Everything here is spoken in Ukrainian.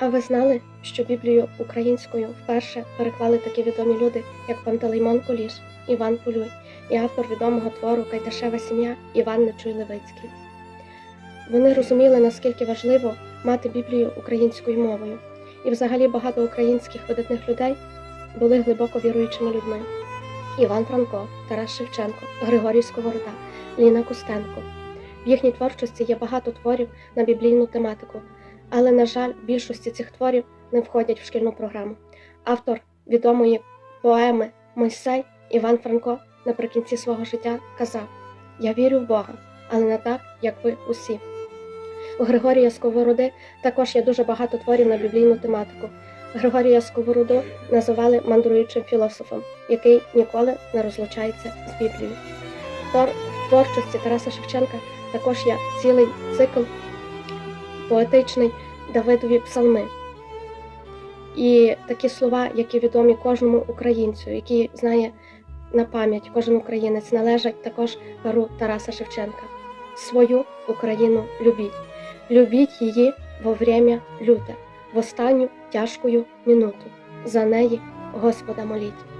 А ви знали, що Біблію українською вперше переклали такі відомі люди, як Пантелеймон Куліш, Іван Полюй і автор відомого твору Кайташева сім'я Іван Нечуй Левицький. Вони розуміли, наскільки важливо мати Біблію українською мовою, і взагалі багато українських видатних людей були глибоко віруючими людьми. Іван Франко, Тарас Шевченко, Григорій Сковорода, Ліна Костенко. В їхній творчості є багато творів на біблійну тематику, але, на жаль, більшості цих творів не входять в шкільну програму. Автор відомої поеми Мойсей Іван Франко наприкінці свого життя казав: Я вірю в Бога, але не так, як ви усі. У Григорія Сковороди також є дуже багато творів на біблійну тематику. Григорія Сковороду називали мандруючим філософом, який ніколи не розлучається з Біблією. Тор- В творчості Тараса Шевченка також є цілий цикл поетичний Давидові псалми. І такі слова, які відомі кожному українцю, які знає на пам'ять кожен українець, належать також перу Тараса Шевченка. Свою Україну любіть. Любіть її во время люте, в останню тяжкою минуту. За неї Господа моліть.